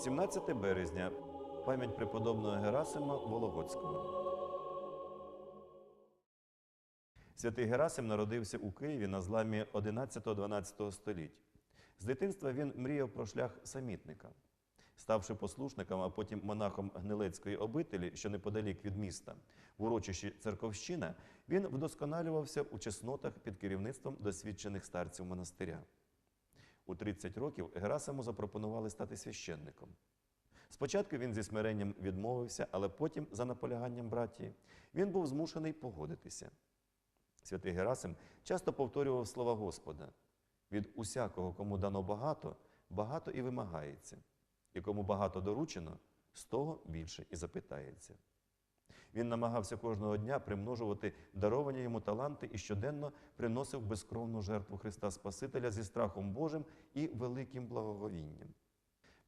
17 березня. Пам'ять преподобного Герасима Вологодського. Святий Герасим народився у Києві на зламі 11-12 століть. З дитинства він мріяв про шлях самітника. Ставши послушником, а потім монахом Гнилецької обителі, що неподалік від міста, в урочищі Церковщина, він вдосконалювався у чеснотах під керівництвом досвідчених старців монастиря. У 30 років Герасиму запропонували стати священником. Спочатку він зі смиренням відмовився, але потім, за наполяганням братії, він був змушений погодитися. Святий Герасим часто повторював слова Господа: від усякого, кому дано багато, багато і вимагається, і кому багато доручено, з того більше і запитається. Він намагався кожного дня примножувати даровані йому таланти і щоденно приносив безкровну жертву Христа Спасителя зі страхом Божим і великим благоговінням.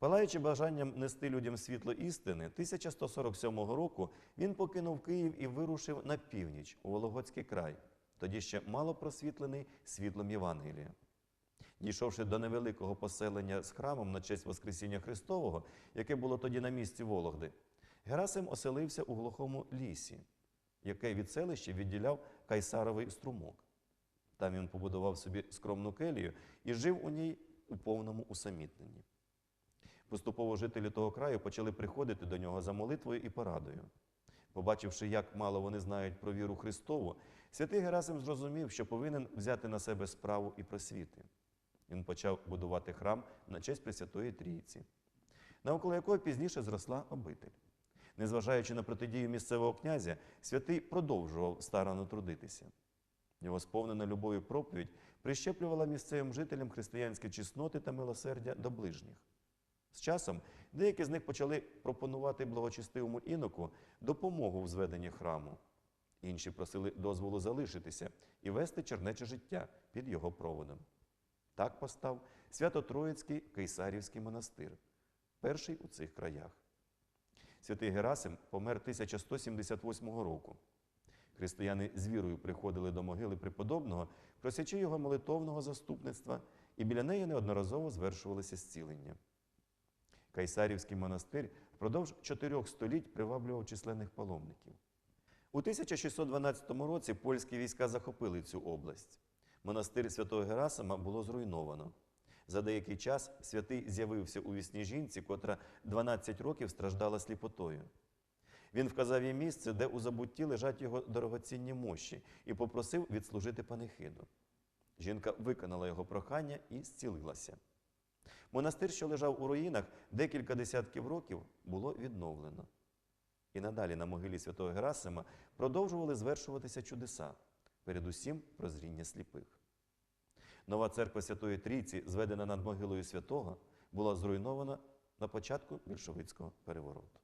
Палаючи бажанням нести людям світло істини, 1147 року він покинув Київ і вирушив на північ у Вологодський край, тоді ще мало просвітлений світлом Євангелія. Дійшовши до невеликого поселення з храмом на честь Воскресіння Христового, яке було тоді на місці Вологди, Герасим оселився у глухому лісі, яке від селища відділяв Кайсаровий струмок. Там він побудував собі скромну келію і жив у ній у повному усамітненні. Поступово жителі того краю почали приходити до нього за молитвою і порадою. Побачивши, як мало вони знають про віру Христову, святий Герасим зрозумів, що повинен взяти на себе справу і просвіти. Він почав будувати храм на честь Пресвятої Трійці, навколо якого пізніше зросла обитель. Незважаючи на протидію місцевого князя, святий продовжував старано трудитися. Його сповнена любов'ю проповідь прищеплювала місцевим жителям християнські чесноти та милосердя до ближніх. З часом деякі з них почали пропонувати благочестивому іноку допомогу в зведенні храму. Інші просили дозволу залишитися і вести чернече життя під його проводом. Так постав Свято-Троїцький Кейсарівський монастир, перший у цих краях. Святий Герасим помер 1178 року. Християни з вірою приходили до могили преподобного, просячи його молитовного заступництва, і біля неї неодноразово звершувалися зцілення. Кайсарівський монастир впродовж чотирьох століть приваблював численних паломників. У 1612 році польські війська захопили цю область. Монастир святого Герасима було зруйновано. За деякий час святий з'явився у вісні жінці, котра 12 років страждала сліпотою. Він вказав їй місце, де у забутті лежать його дорогоцінні мощі, і попросив відслужити панихиду. Жінка виконала його прохання і зцілилася. Монастир, що лежав у руїнах декілька десятків років, було відновлено. І надалі на могилі святого Герасима продовжували звершуватися чудеса, передусім прозріння сліпих. Нова церква Святої Трійці, зведена над могилою святого, була зруйнована на початку більшовицького перевороту.